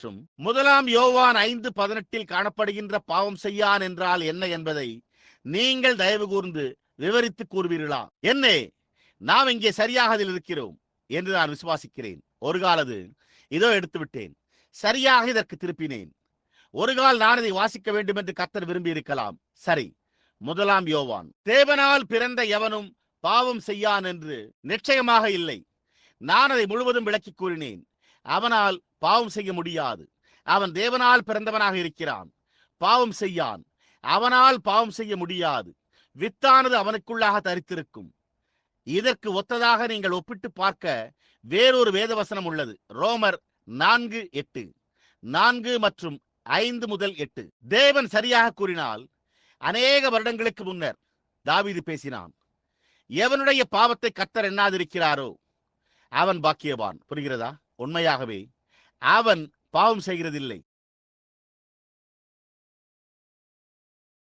மற்றும் முதலாம் யோவான் ஐந்து பதினெட்டில் காணப்படுகின்ற பாவம் செய்யான் என்றால் என்ன என்பதை நீங்கள் தயவு கூர்ந்து விவரித்து கூறுவீர்களா? என்னே நாம் இங்கே சரியாக அதில் இருக்கிறோம் என்று நான் விசுவாசிக்கிறேன். ஒரு காலது இதோ எடுத்து விட்டேன். சரியாக இதற்கு திருப்பினேன். ஒரு கால் நான் இதை வாசிக்க வேண்டும் என்று கத்தர் விரும்பி இருக்கலாம். சரி முதலாம் யோவான். தேவனால் பிறந்த எவனும் பாவம் செய்யான் என்று நிச்சயமாக இல்லை. நான் அதை முழுவதும் விளக்கி கூறினேன். அவனால் பாவம் செய்ய முடியாது. அவன் தேவனால் பிறந்தவனாக இருக்கிறான். பாவம் செய்யான். அவனால் பாவம் செய்ய முடியாது. வித்தானது அவனுக்குள்ளாக தரித்திருக்கும். இதற்கு ஒத்ததாக நீங்கள் ஒப்பிட்டு பார்க்க வேறொரு வேதவசனம் உள்ளது. ரோமர் நான்கு எட்டு. நான்கு மற்றும் ஐந்து முதல் எட்டு. தேவன் சரியாக கூறினால் அநேக வருடங்களுக்கு முன்னர் தாவீது பேசினான். எவனுடைய பாவத்தை கத்தர் எண்ணாதிருக்கிறாரோ அவன் பாக்கியவான். புரிகிறதா? உண்மையாகவே அவன் பாவம் செய்கிறதில்லை.